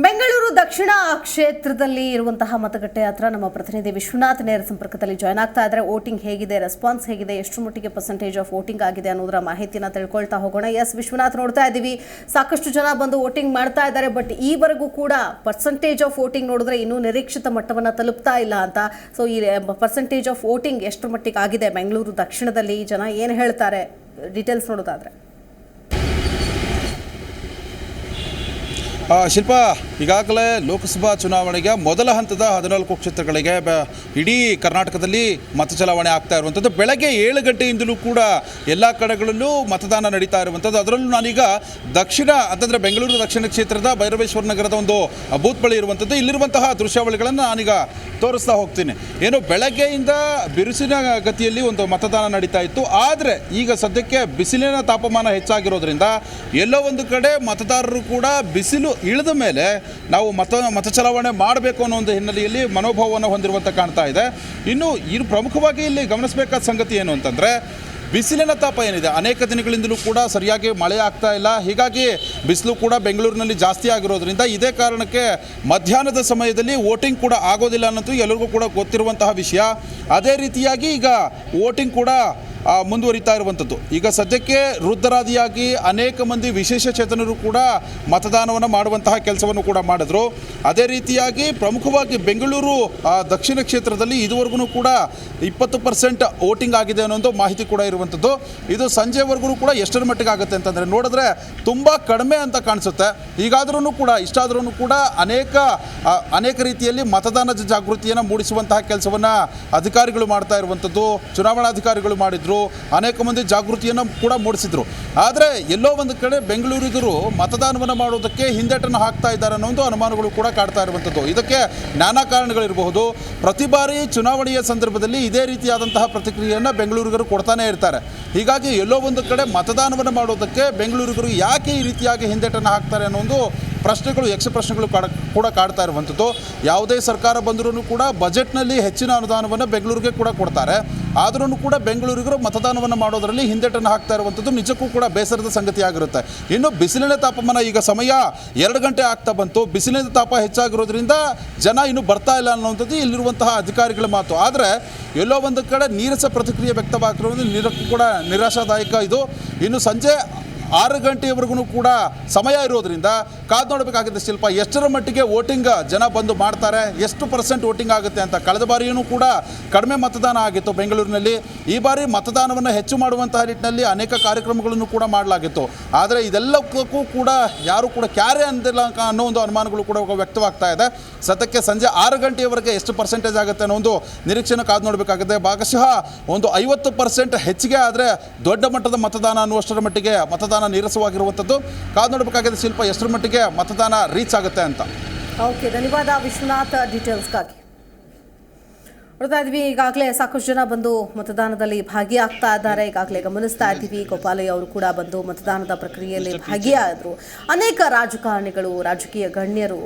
ಬೆಂಗಳೂರು ದಕ್ಷಿಣ ಕ್ಷೇತ್ರದಲ್ಲಿ ಇರುವಂತಹ ಮತಗಟ್ಟೆ ಹತ್ರ ನಮ್ಮ ಪ್ರತಿನಿಧಿ ವಿಶ್ವನಾಥ್ ನೇರ ಸಂಪರ್ಕದಲ್ಲಿ ಜಾಯ್ನ್ ಆಗ್ತಾ ಇದ್ದಾರೆ. ವೋಟಿಂಗ್ ಹೇಗಿದೆ ರೆಸ್ಪಾನ್ಸ್ ಹೇಗಿದೆ, ಎಷ್ಟು ಮಟ್ಟಿಗೆ ಪರ್ಸೆಂಟೇಜ್ ಆಫ್ ವೋಟಿಂಗ್ ಆಗಿದೆ ಅನ್ನೋದರ ಮಾಹಿತಿನ ತಿಳ್ಕೊಳ್ತಾ ಹೋಗೋಣ. ಎಸ್, ವಿಶ್ವನಾಥ್ ನೋಡ್ತಾ ಇದ್ದೀವಿ. ಸಾಕಷ್ಟು ಜನ ಬಂದು ವೋಟಿಂಗ್ ಮಾಡ್ತಾ ಇದ್ದಾರೆ ಬಟ್ ಈವರೆಗೂ ಕೂಡ ಪರ್ಸೆಂಟೇಜ್ ಆಫ್ ವೋಟಿಂಗ್ ನೋಡಿದ್ರೆ ಇನ್ನೂ ನಿರೀಕ್ಷಿತ ಮಟ್ಟವನ್ನು ತಲುಪ್ತಾ ಇಲ್ಲ ಅಂತ. ಸೊ ಈ ಪರ್ಸೆಂಟೇಜ್ ಆಫ್ ವೋಟಿಂಗ್ ಎಷ್ಟು ಮಟ್ಟಿಗೆ ಆಗಿದೆ? ಬೆಂಗಳೂರು ದಕ್ಷಿಣದಲ್ಲಿ ಜನ ಏನು ಹೇಳ್ತಾರೆ? ಡೀಟೇಲ್ಸ್ ನೋಡೋದಾದ್ರೆ. ಆ, ಶಿಲ್ಪ ಈಗಾಗಲೇ ಲೋಕಸಭಾ ಚುನಾವಣೆಗೆ ಮೊದಲ ಹಂತದ ಹದಿನಾಲ್ಕು ಕ್ಷೇತ್ರಗಳಿಗೆ ಇಡೀ ಕರ್ನಾಟಕದಲ್ಲಿ ಮತ ಚಲಾವಣೆ ಆಗ್ತಾ ಇರುವಂಥದ್ದು. ಬೆಳಗ್ಗೆ ಏಳು ಗಂಟೆಯಿಂದಲೂ ಕೂಡ ಎಲ್ಲ ಕಡೆಗಳಲ್ಲೂ ಮತದಾನ ನಡೀತಾ ಇರುವಂಥದ್ದು. ಅದರಲ್ಲೂ ನಾನೀಗ ದಕ್ಷಿಣ, ಅಂತಂದರೆ ಬೆಂಗಳೂರು ದಕ್ಷಿಣ ಕ್ಷೇತ್ರದ ಭೈರವೇಶ್ವರ ನಗರದ ಒಂದು ಬೂತ್ ಬಳಿ ಇರುವಂಥದ್ದು. ಇಲ್ಲಿರುವಂತಹ ದೃಶ್ಯಾವಳಿಗಳನ್ನು ನಾನೀಗ ತೋರಿಸ್ತಾ ಹೋಗ್ತೀನಿ. ಏನು ಬೆಳಗ್ಗೆಯಿಂದ ಬಿರುಸಿನ ಗತಿಯಲ್ಲಿ ಒಂದು ಮತದಾನ ನಡೀತಾ ಇತ್ತು. ಆದರೆ ಈಗ ಸದ್ಯಕ್ಕೆ ಬಿಸಿಲಿನ ತಾಪಮಾನ ಹೆಚ್ಚಾಗಿರೋದ್ರಿಂದ ಎಲ್ಲೋ ಒಂದು ಕಡೆ ಮತದಾರರು ಕೂಡ ಬಿಸಿಲು ಇಳಿದ ಮೇಲೆ ನಾವು ಮತ ಮತ ಚಲಾವಣೆ ಮಾಡಬೇಕು ಅನ್ನೋ ಒಂದು ಹಿನ್ನೆಲೆಯಲ್ಲಿ ಮನೋಭಾವವನ್ನು ಹೊಂದಿರುವಂಥ ಕಾಣ್ತಾ ಇದೆ. ಇನ್ನು ಇದು ಪ್ರಮುಖವಾಗಿ ಇಲ್ಲಿ ಗಮನಿಸಬೇಕಾದ ಸಂಗತಿ ಏನು ಅಂತಂದರೆ, ಬಿಸಿಲಿನ ತಾಪ ಏನಿದೆ? ಅನೇಕ ದಿನಗಳಿಂದಲೂ ಕೂಡ ಸರಿಯಾಗಿ ಮಳೆ ಆಗ್ತಾ ಇಲ್ಲ. ಹೀಗಾಗಿ ಬಿಸಿಲು ಕೂಡ ಬೆಂಗಳೂರಿನಲ್ಲಿ ಜಾಸ್ತಿ ಆಗಿರೋದ್ರಿಂದ ಇದೇ ಕಾರಣಕ್ಕೆ ಮಧ್ಯಾಹ್ನದ ಸಮಯದಲ್ಲಿ ವೋಟಿಂಗ್ ಕೂಡ ಆಗೋದಿಲ್ಲ ಅನ್ನೋದು ಎಲ್ಲರಿಗೂ ಕೂಡ ಗೊತ್ತಿರುವಂತಹ ವಿಷಯ. ಅದೇ ರೀತಿಯಾಗಿ ಈಗ ವೋಟಿಂಗ್ ಕೂಡ ಮುಂದುವರಿತಾ ಇರುವಂಥದ್ದು. ಈಗ ಸದ್ಯಕ್ಕೆ ವೃದ್ಧರಾದಿಯಾಗಿ ಅನೇಕ ಮಂದಿ ವಿಶೇಷ ಚೇತನರು ಕೂಡ ಮತದಾನವನ್ನು ಮಾಡುವಂತಹ ಕೆಲಸವನ್ನು ಕೂಡ ಮಾಡಿದ್ರು. ಅದೇ ರೀತಿಯಾಗಿ ಪ್ರಮುಖವಾಗಿ ಬೆಂಗಳೂರು ದಕ್ಷಿಣ ಕ್ಷೇತ್ರದಲ್ಲಿ ಇದುವರೆಗೂ ಕೂಡ ಇಪ್ಪತ್ತು ಪರ್ಸೆಂಟ್ ವೋಟಿಂಗ್ ಆಗಿದೆ ಅನ್ನೋ ಒಂದು ಮಾಹಿತಿ ಕೂಡ ಇರುವಂಥದ್ದು. ಇದು ಸಂಜೆವರೆಗೂ ಕೂಡ ಎಷ್ಟರ ಮಟ್ಟಿಗೆ ಆಗುತ್ತೆ ಅಂತಂದರೆ ನೋಡಿದ್ರೆ ತುಂಬ ಕಡಿಮೆ ಅಂತ ಕಾಣಿಸುತ್ತೆ. ಈಗಾದ್ರೂ ಕೂಡ ಇಷ್ಟಾದ್ರೂ ಕೂಡ ಅನೇಕ ಅನೇಕ ರೀತಿಯಲ್ಲಿ ಮತದಾನದ ಜಾಗೃತಿಯನ್ನು ಮೂಡಿಸುವಂತಹ ಕೆಲಸವನ್ನು ಅಧಿಕಾರಿಗಳು ಮಾಡ್ತಾ ಇರುವಂಥದ್ದು, ಚುನಾವಣಾಧಿಕಾರಿಗಳು ಮಾಡಿದ್ರು. ಅನೇಕ ಮಂದಿ ಜಾಗೃತಿಯನ್ನು ಕೂಡ ಮೂಡಿಸಿದ್ರು. ಆದರೆ ಎಲ್ಲೋ ಒಂದು ಕಡೆ ಬೆಂಗಳೂರಿಗರು ಮತದಾನವನ್ನು ಮಾಡೋದಕ್ಕೆ ಹಿಂದೇಟನ್ನು ಹಾಕ್ತಾ ಇದ್ದಾರೆ ಅನ್ನೋ ಒಂದು ಅನುಮಾನಗಳು ಕೂಡ ಕಾಡ್ತಾ ಇರುವಂಥದ್ದು. ಇದಕ್ಕೆ ನಾನಾ ಕಾರಣಗಳಿರಬಹುದು. ಪ್ರತಿ ಬಾರಿ ಚುನಾವಣೆಯ ಸಂದರ್ಭದಲ್ಲಿ ಇದೇ ರೀತಿಯಾದಂತಹ ಪ್ರತಿಕ್ರಿಯೆಯನ್ನು ಬೆಂಗಳೂರಿಗರು ಕೊಡ್ತಾನೆ ಇರ್ತಾರೆ. ಹೀಗಾಗಿ ಎಲ್ಲೋ ಒಂದು ಕಡೆ ಮತದಾನವನ್ನು ಮಾಡೋದಕ್ಕೆ ಬೆಂಗಳೂರಿಗರು ಯಾಕೆ ಈ ರೀತಿಯಾಗಿ ಹಿಂದೇಟನ್ನು ಹಾಕ್ತಾರೆ ಅನ್ನೋ ಒಂದು ಪ್ರಶ್ನೆಗಳು, ಯಕ್ಷ ಪ್ರಶ್ನೆಗಳು ಕಾಡ, ಕೂಡ ಕಾಡ್ತಾ ಇರುವಂಥದ್ದು. ಯಾವುದೇ ಸರ್ಕಾರ ಬಂದರೂ ಕೂಡ ಬಜೆಟ್ನಲ್ಲಿ ಹೆಚ್ಚಿನ ಅನುದಾನವನ್ನು ಬೆಂಗಳೂರಿಗೆ ಕೂಡ ಕೊಡ್ತಾರೆ. ಆದ್ರೂ ಕೂಡ ಬೆಂಗಳೂರಿಗರು ಮತದಾನವನ್ನು ಮಾಡೋದರಲ್ಲಿ ಹಿಂದೆಟನ್ನು ಹಾಕ್ತಾ ಇರುವಂಥದ್ದು ನಿಜಕ್ಕೂ ಕೂಡ ಬೇಸರದ ಸಂಗತಿ ಆಗಿರುತ್ತೆ. ಇನ್ನು ಬಿಸಿಲಿನ ತಾಪಮಾನ ಈಗ ಸಮಯ ಎರಡು ಗಂಟೆ ಆಗ್ತಾ ಬಂತು. ಬಿಸಿಲಿನ ತಾಪ ಹೆಚ್ಚಾಗಿರೋದ್ರಿಂದ ಜನ ಇನ್ನೂ ಬರ್ತಾ ಇಲ್ಲ ಅನ್ನೋವಂಥದ್ದು ಇಲ್ಲಿರುವಂತಹ ಅಧಿಕಾರಿಗಳ ಮಾತು. ಆದರೆ ಎಲ್ಲೋ ಒಂದು ಕಡೆ ನೀರಸ ಪ್ರತಿಕ್ರಿಯೆ ವ್ಯಕ್ತವಾಗಿರೋದು ನಿರಕ್ಕೂ ಕೂಡ ನಿರಾಶಾದಾಯಕ ಇದು. ಇನ್ನು ಸಂಜೆ ಆರು ಗಂಟೆಯವರೆಗೂ ಕೂಡ ಸಮಯ ಇರೋದ್ರಿಂದ ಕಾದು ನೋಡಬೇಕಾಗಿದೆ ಶಿಲ್ಪ ಎಷ್ಟರ ಮಟ್ಟಿಗೆ ವೋಟಿಂಗ್ ಜನ ಬಂದು ಮಾಡ್ತಾರೆ, ಎಷ್ಟು ಪರ್ಸೆಂಟ್ ವೋಟಿಂಗ್ ಆಗುತ್ತೆ ಅಂತ ಕಳೆದ ಬಾರಿಯೂ ಕೂಡ ಕಡಿಮೆ ಮತದಾನ ಆಗಿತ್ತು ಬೆಂಗಳೂರಿನಲ್ಲಿ. ಈ ಬಾರಿ ಮತದಾನವನ್ನು ಹೆಚ್ಚು ಮಾಡುವಂತಹ ನಿಟ್ಟಿನಲ್ಲಿ ಅನೇಕ ಕಾರ್ಯಕ್ರಮಗಳನ್ನು ಕೂಡ ಮಾಡಲಾಗಿತ್ತು. ಆದರೆ ಇದೆಲ್ಲಕ್ಕೂ ಕೂಡ ಯಾರು ಕೂಡ ಕ್ಯಾರೆ ಅಂದಿಲ್ಲ ಅನ್ನೋ ಒಂದು ಅನುಮಾನಗಳು ಕೂಡ ವ್ಯಕ್ತವಾಗ್ತಾ ಇದೆ. ಸದ್ಯಕ್ಕೆ ಸಂಜೆ ಆರು ಗಂಟೆಯವರೆಗೆ ಎಷ್ಟು ಪರ್ಸೆಂಟೇಜ್ ಆಗುತ್ತೆ ಅನ್ನೋ ಒಂದು ನಿರೀಕ್ಷೆನ ಕಾದು ನೋಡಬೇಕಾಗಿದೆ. ಭಾಗಶಃ ಒಂದು ಐವತ್ತು ಪರ್ಸೆಂಟ್ ಹೆಚ್ಚಿಗೆ ಆದರೆ ದೊಡ್ಡ ಮಟ್ಟದ ಮತದಾನ ಅನ್ನುವಷ್ಟರ ಮಟ್ಟಿಗೆ ಮತದಾನ ನೀರಸವಾಗಿರುವಂಥದ್ದು. ಕಾದು ನೋಡಬೇಕಾಗಿದೆ ಶಿಲ್ಪ ಎಷ್ಟರ ಮಟ್ಟಿಗೆ ಮತದಾನ ರೀಚ್ ಆಗುತ್ತೆ ಅಂತ. ಓಕೆ ಧನ್ಯವಾದ ವಿಶ್ವನಾಥ್ ಡೀಟೇಲ್ಸ್ಗಾಗಿ ನೋಡ್ತಾ ಇದ್ವಿ ಈಗಾಗಲೇ ಸಾಕಷ್ಟು ಜನ ಬಂದು ಮತದಾನದಲ್ಲಿ ಭಾಗಿಯಾಗ್ತಾ ಇದ್ದಾರೆ. ಈಗಾಗಲೇ ಗಮನಿಸ್ತಾ ಇದ್ದೀವಿ. ಗೋಪಾಲಯ್ಯ ಅವರು ಕೂಡ ಬಂದು ಮತದಾನದ ಪ್ರಕ್ರಿಯೆಯಲ್ಲಿ ಭಾಗಿಯಾದರು. ಅನೇಕ ರಾಜಕಾರಣಿಗಳು ರಾಜಕೀಯ ಗಣ್ಯರು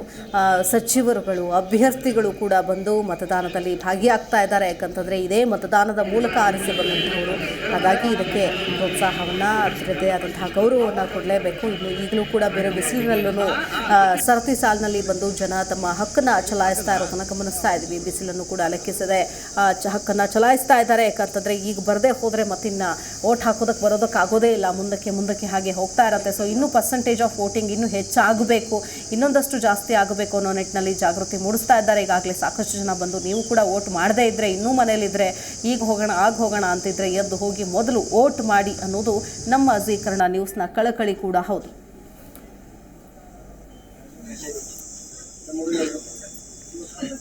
ಸಚಿವರುಗಳು ಅಭ್ಯರ್ಥಿಗಳು ಕೂಡ ಬಂದು ಮತದಾನದಲ್ಲಿ ಭಾಗಿಯಾಗ್ತಾ ಇದ್ದಾರೆ. ಯಾಕಂತಂದರೆ ಇದೇ ಮತದಾನದ ಮೂಲಕ ಆರಿಸಿ ಬಂದಂಥವರು ಹಾಗಾಗಿ ಇದಕ್ಕೆ ಪ್ರೋತ್ಸಾಹವನ್ನು ಅದರದ್ದೇ ಆದಂತಹ ಗೌರವವನ್ನು ಕೊಡಲೇಬೇಕು. ಇನ್ನು ಈಗಲೂ ಕೂಡ ಬೇರೆ ಬಿಸಿಲಿನಲ್ಲೂ ಸರತಿ ಸಾಲಿನಲ್ಲಿ ಬಂದು ಜನ ತಮ್ಮ ಹಕ್ಕನ್ನು ಚಲಾಯಿಸ್ತಾ ಇರೋದನ್ನು ಗಮನಿಸ್ತಾ ಇದ್ದೀವಿ. ಬಿಸಿಲನ್ನು ಕೂಡ ಲೆಕ್ಕಿಸದೆ ಹಕ್ಕನ್ನು ಚಲಾಯಿಸ್ತಾ ಇದ್ದಾರೆ. ಯಾಕಂತಂದರೆ ಈಗ ಬರದೇ ಹೋದರೆ ಮತ್ತಿನ್ನ ವೋಟ್ ಹಾಕೋದಕ್ಕೆ ಬರೋದಕ್ಕೆ ಆಗೋದೇ ಇಲ್ಲ. ಮುಂದಕ್ಕೆ ಮುಂದಕ್ಕೆ ಹಾಗೆ ಹೋಗ್ತಾ ಇರತ್ತೆ. ಸೊ ಇನ್ನೂ ಪರ್ಸೆಂಟೇಜ್ ಆಫ್ ವೋಟಿಂಗ್ ಇನ್ನೂ ಹೆಚ್ಚಾಗಬೇಕು. ಇನ್ನೊಂದಷ್ಟು ಜಾಸ್ತಿ ಆಗಬೇಕು ಅನ್ನೋ ನಿಟ್ಟಿನಲ್ಲಿ ಜಾಗೃತಿ ಮೂಡಿಸ್ತಾ ಇದ್ದಾರೆ. ಈಗಾಗಲೇ ಸಾಕಷ್ಟು ಜನ ಬಂದು ನೀವು ಕೂಡ ವೋಟ್ ಮಾಡದೇ ಇದ್ರೆ, ಇನ್ನೂ ಮನೇಲಿದ್ರೆ ಈಗ ಹೋಗೋಣ, ಆಗ ಹೋಗೋಣ ಅಂತಿದ್ರೆ ಎದ್ದು ಹೋಗಿ ಮೊದಲು ವೋಟ್ ಮಾಡಿ ಅನ್ನೋದು ನಮ್ಮ ಕನ್ನಡ ನ್ಯೂಸ್ನ ಕಳಕಳಿ ಕೂಡ. ಹೌದು.